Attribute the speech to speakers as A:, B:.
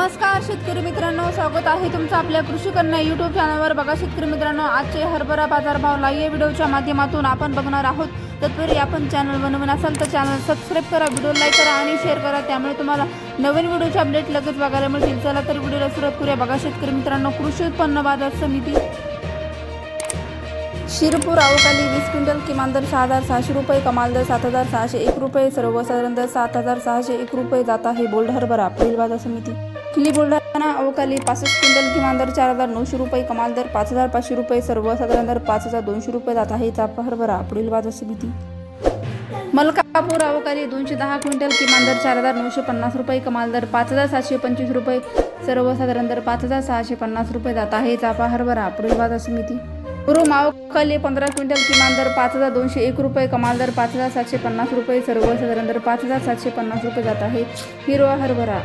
A: नमस्कार शेतकरी मित्रांनो. स्वागत आहे तुमचं आपल्या कृषी कन्या युट्यूब चॅनलवर बघा शेतकरी मित्रांनो आजचे हरभरा बाजारभाव लाईव्ह व्हिडिओच्या माध्यमातून आपण बघणार आहोत. तत्पूर्वी आपण चॅनल बनवून असाल तर चॅनल सबस्क्राईब करा व्हिडिओ लाईक करा आणि शेअर करा. त्यामुळे तुम्हाला नवीन व्हिडिओचे अपडेट लगेच बघायला मिळतील. चला तर व्हिडिओला सुरुवात करूया. बघा शेतकरी मित्रांनो कृषी उत्पन्न बाजार समिती शिरपूर अवकाली वीस क्विंटल किमान दर सहा हजार सहाशे रुपये कमाल दर सात हजार सहाशे एक रुपये सर्वसाधारण दर सात हजार सहाशे एक रुपये जात आहे बोल्ड हरभरा पुढील बाजार समिती. किली बुलढाणा अवकाली पासष्ट क्विंटल किमान दर चार हजार नऊशे रुपये कमाल दर पाच हजार पाचशे रुपये सर्वसाधारण दर पाच हजार दोनशे रुपये जात आहे. चापा हरभरा पुढील बाजार समिती. मलकापूर अवकाली दोनशे दहा क्विंटल किमान दर चार हजार नऊशे पन्नास रुपये कमाल दर पाच हजार सातशे पंचवीस रुपये सर्वसाधारण दर पाच हजार सहाशे पन्नास रुपये जात आहे. चापा हरभरा पुढील बाजार समिती. गुरु मावखाली पंधरा क्विंटल किमान दर पाच हजार दोनशे एक रुपये कमाल दर पाच हजार सातशे पन्नास रुपये सर्वसाधारण दर पाच हजार सातशे पन्नास रुपये जात आहे. हिरवा हरभरा.